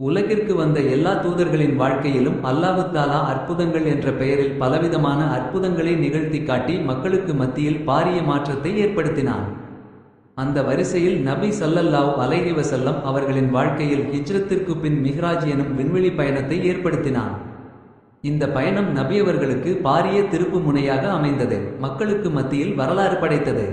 உலகிற்கு வந்த எல்லா தூதர்களின் வாழ்க்கையிலும் அல்லாஹு தாலா அற்புதங்கள் என்ற பெயரில் பலவிதமான அற்புதங்களை நிகழ்த்தி காட்டி மக்களுக்கு மத்தியில் பாரிய மாற்றத்தை ஏற்படுத்தினான். அந்த வரிசையில் நபி சல்லல்லாவ் அலைஹி வசல்லம் அவர்களின் வாழ்க்கையில் ஹிஜ்ரத்திற்கு பின் மிஹ்ராஜ் எனும் விண்வெளி பயணத்தை ஏற்படுத்தினான். இந்த பயணம் நபியவர்களுக்கு பாரிய திருப்பு முனையாக அமைந்தது. மக்களுக்கு மத்தியில் வரலாறு படைத்தது.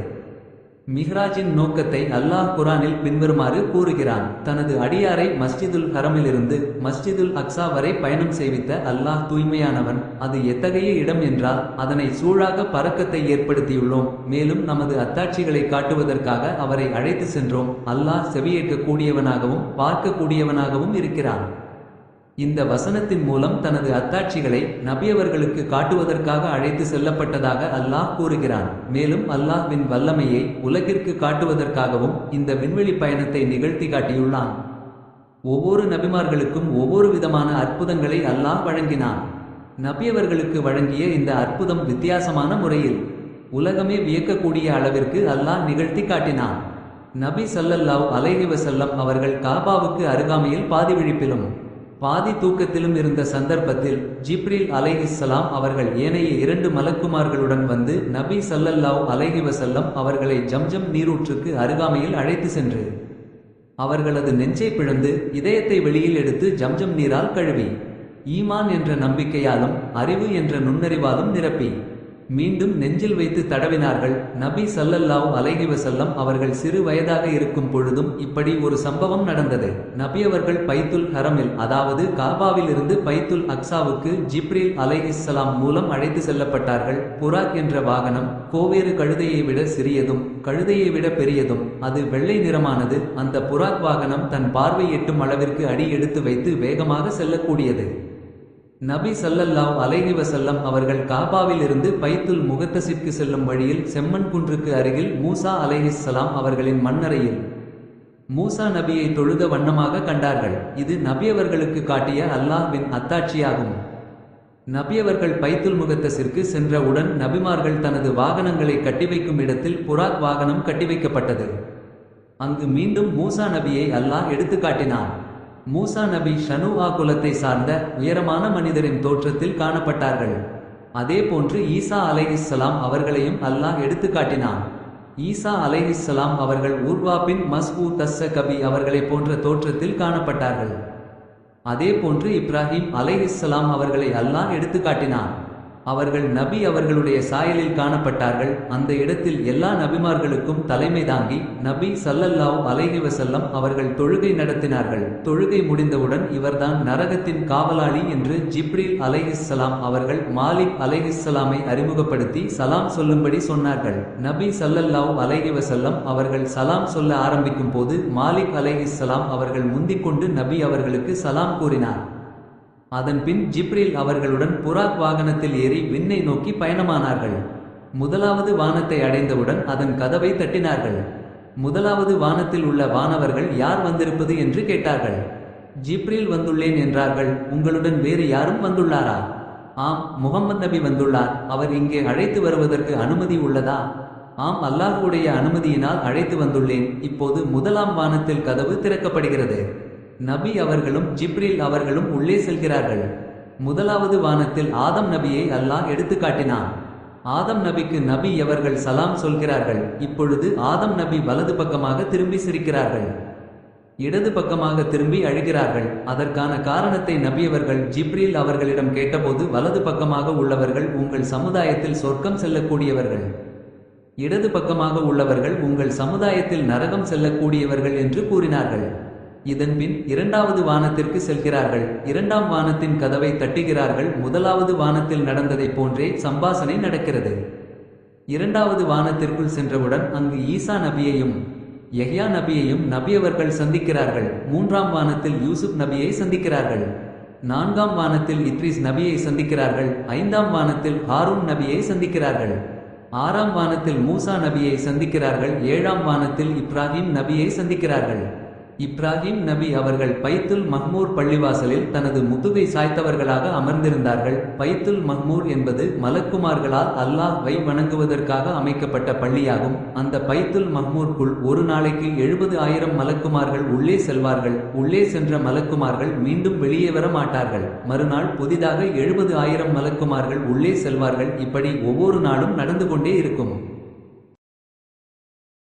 மிஹ்ராஜின் நோக்கத்தை அல்லாஹ் குரானில் பின்வருமாறு கூறுகிறான். தனது அடியாரை மஸ்ஜிதுல் ஹரமிலிருந்து மஸ்ஜிதுல் அக்ஸா வரை பயணம் செய்வித்த அல்லாஹ் தூய்மையானவன். அது எத்தகைய இடம் என்றால் அதனை சூழாக பறக்கத்தை ஏற்படுத்தியுள்ளோம். மேலும் நமது அத்தாட்சிகளை காட்டுவதற்காக அவரை அழைத்து சென்றோம். அல்லாஹ் செவியேற்கக்கூடியவனாகவும் பார்க்கக்கூடியவனாகவும் இருக்கிறான். இந்த வசனத்தின் மூலம் தனது அத்தாட்சிகளை நபியவர்களுக்கு காட்டுவதற்காக அழைத்து செல்லப்பட்டதாக அல்லாஹ் கூறுகிறான். மேலும் அல்லாஹ்வின் வல்லமையை உலகிற்கு காட்டுவதற்காகவும் இந்த விண்வெளி பயணத்தை நிகழ்த்தி காட்டியுள்ளான். ஒவ்வொரு நபிமார்களுக்கும் ஒவ்வொரு விதமான அற்புதங்களை அல்லாஹ் வழங்கினான். நபியவர்களுக்கு வழங்கிய இந்த அற்புதம் வித்தியாசமான முறையில் உலகமே வியக்கக்கூடிய அளவிற்கு அல்லாஹ் நிகழ்த்தி காட்டினான். நபி சல்லல்லாவ் அலைஹி வஸல்லம் அவர்கள் காபாவுக்கு அருகாமையில் பாதி விழிப்பிலும் பாதி தூக்கத்திலும் இருந்த சந்தர்ப்பத்தில் ஜிப்ரில் அலைஹிஸ்ஸலாம் அவர்கள் ஏனைய இரண்டு மலக்குமார்களுடன் வந்து நபி சல்லல்லாவ் அலைஹி வசல்லம் அவர்களை ஜம்ஜம் நீரூற்றுக்கு அருகாமையில் அழைத்து சென்று அவர்களது நெஞ்சை பிழந்து இதயத்தை வெளியில் எடுத்து ஜம்ஜம் நீரால் கழுவி ஈமான் என்ற நம்பிக்கையாலும் அறிவு என்ற நுண்ணறிவாலும் நிரப்பி. மீண்டும் நெஞ்சில் வைத்து தடவினார்கள். நபி சல்லல்லாஹ் அலைஹி வசல்லம் அவர்கள் சிறு வயதாக இருக்கும் பொழுதும் இப்படி ஒரு சம்பவம் நடந்தது. நபி அவர்கள் பைத்துல் ஹரமில் அதாவது காபாவில் இருந்து பைத்துல் அக்ஸாவுக்கு ஜிப்ரில் அலைஹிஸ்ஸலாம் மூலம் அழைத்து செல்லப்பட்டார்கள். புராக் என்ற வாகனம் கோவேறு கழுதையை விட சிறியதும் கழுதையை விட பெரியதும் அது வெள்ளை நிறமானது. அந்த புராக் வாகனம் தன் பார்வை எட்டும் அளவிற்கு அடி எடுத்து வைத்து வேகமாக செல்லக்கூடியது. நபி ஸல்லல்லாஹு அலைஹி வசல்லம் அவர்கள் காபாவில் இருந்து பைத்துல் முகத்தசிற்கு செல்லும் வழியில் செம்மன் குன்றுக்கு அருகில் மூசா அலைஹிஸ்ஸலாம் அவர்களின் மண்ணறையில் மூசா நபியை தொழுத வண்ணமாக கண்டார்கள். இது நபியவர்களுக்கு காட்டிய அல்லாஹ்வின் அத்தாட்சியாகும். நபியவர்கள் பைத்துல் முகத்தசிற்கு சென்றவுடன் நபிமார்கள் தனது வாகனங்களை கட்டி வைக்கும் இடத்தில் புராக் வாகனம் கட்டி வைக்கப்பட்டது. அங்கு மீண்டும் மூசா நபியை அல்லாஹ் எடுத்து காட்டினான் மூசா நபி ஷனுஆ குலத்தை சார்ந்த உயரமான மனிதரின் தோற்றத்தில் காணப்பட்டார்கள். அதே போன்று ஈசா அலைஹிஸ்ஸலாம் அவர்களையும் அல்லாஹ் எடுத்து காட்டினான் ஈசா இஸ்லாம் அவர்கள் ஊர்வா பின் மஸ்ஊ தஸ்ஸ கபி அவர்களைப் போன்ற தோற்றத்தில் காணப்பட்டார்கள். அதே போன்று இப்ராஹிம் அலை இஸ்லாம் அவர்களை அல்லாஹ் எடுத்து காட்டினான் அவர்கள் நபி அவர்களுடைய சாயலில் காணப்பட்டார்கள். அந்த இடத்தில் எல்லா நபிமார்களுக்கும் தலைமை தாங்கி நபி சல்லல்லாவ் அலைஹிவசல்லம் அவர்கள் தொழுகை நடத்தினார்கள். தொழுகை முடிந்தவுடன் இவர்தான் நரகத்தின் காவலாளி என்று ஜிப்ரில் அலைஹிஸ்லாம் அவர்கள் மாலிக் அலைஹிஸ்ஸலாமை அறிமுகப்படுத்தி சலாம் சொல்லும்படி சொன்னார்கள். நபி சல்லல்லாவ் அலைஹிவசல்லம் அவர்கள் சலாம் சொல்ல ஆரம்பிக்கும் போது மாலிக் அலைஹிஸ்லாம் அவர்கள் முந்திக்கொண்டு நபி அவர்களுக்கு சலாம் கூறினார். அதன்பின் ஜிப்ரில் அவர்களுடன் புராக் வாகனத்தில் ஏறி விண்ணை நோக்கி பயணமானார்கள். முதலாவது வானத்தை அடைந்தவுடன் அதன் கதவை தட்டினார்கள். முதலாவது வானத்தில் உள்ள வானவர்கள் யார் வந்திருப்பது என்று கேட்டார்கள். ஜிப்ரில் வந்துள்ளேன் என்றார்கள் உங்களுடன் வேறு யாரும் வந்துள்ளாரா? ஆம் முகமது நபி வந்துள்ளார் அவர் இங்கே அழைத்து வருவதற்கு அனுமதி உள்ளதா? ஆம் அல்லாஹுடைய அனுமதியினால் அழைத்து வந்துள்ளேன் இப்போது முதலாம் வானத்தில் கதவு திறக்கப்படுகிறது. நபி அவர்களும் ஜிப்ரில் அவர்களும் உள்ளே செல்கிறார்கள். முதலாவது வானத்தில் ஆதம் நபியை அல்லாஹ் எடுத்து காட்டினான் ஆதம் நபிக்கு நபி அவர்கள் சலாம் சொல்கிறார்கள்? இப்பொழுது ஆதம் நபி வலது பக்கமாக திரும்பி சிரிக்கிறார்கள். இடது பக்கமாக திரும்பி அழுகிறார்கள். அதற்கான காரணத்தை நபியவர்கள் ஜிப்ரில் அவர்களிடம் கேட்டபோது வலது பக்கமாக உள்ளவர்கள் உங்கள் சமுதாயத்தில் சொர்க்கம் செல்லக்கூடியவர்கள். இடது பக்கமாக உள்ளவர்கள் உங்கள் சமுதாயத்தில் நரகம் செல்லக்கூடியவர்கள் என்று கூறினார்கள். இதன்பின் இரண்டாவது வானத்திற்கு செல்கிறார்கள். இரண்டாம் வானத்தின் கதவை தட்டுகிறார்கள். முதலாவது வானத்தில் நடந்ததைப் போன்றே சம்பாசனை நடக்கிறது. இரண்டாவது வானத்திற்குள் சென்றவுடன் அங்கு ஈசா நபியையும் யஹ்யா நபியையும் நபியவர்கள் சந்திக்கிறார்கள். மூன்றாம் வானத்தில் யூசுப் நபியை சந்திக்கிறார்கள். நான்காம் வானத்தில் இத்ரிஸ் நபியை சந்திக்கிறார்கள். ஐந்தாம் வானத்தில் ஹாரூன் நபியை சந்திக்கிறார்கள். ஆறாம் வானத்தில் மூசா நபியை சந்திக்கிறார்கள். ஏழாம் வானத்தில் இப்ராஹிம் நபியை சந்திக்கிறார்கள். இப்ராஹிம் நபி அவர்கள் பைத்துல் மஹ்மூர் பள்ளிவாசலில் தனது முதுகை சாய்த்தவர்களாக அமர்ந்திருந்தார்கள். பைத்துல் மஹ்மூர் என்பது மலக்குமார்களால் அல்லாஹ் வை வணங்குவதற்காக அமைக்கப்பட்ட பள்ளியாகும். அந்த பைத்துல் மஹ்மூர்க்குள் ஒரு நாளைக்கு எழுபது ஆயிரம் மலக்குமார்கள் உள்ளே செல்வார்கள். உள்ளே சென்ற மலக்குமார்கள் மீண்டும் வெளியே வர மாட்டார்கள். மறுநாள் புதிதாக எழுபது ஆயிரம் மலக்குமார்கள் உள்ளே செல்வார்கள். இப்படி ஒவ்வொரு நாளும் நடந்து கொண்டே இருக்கும்.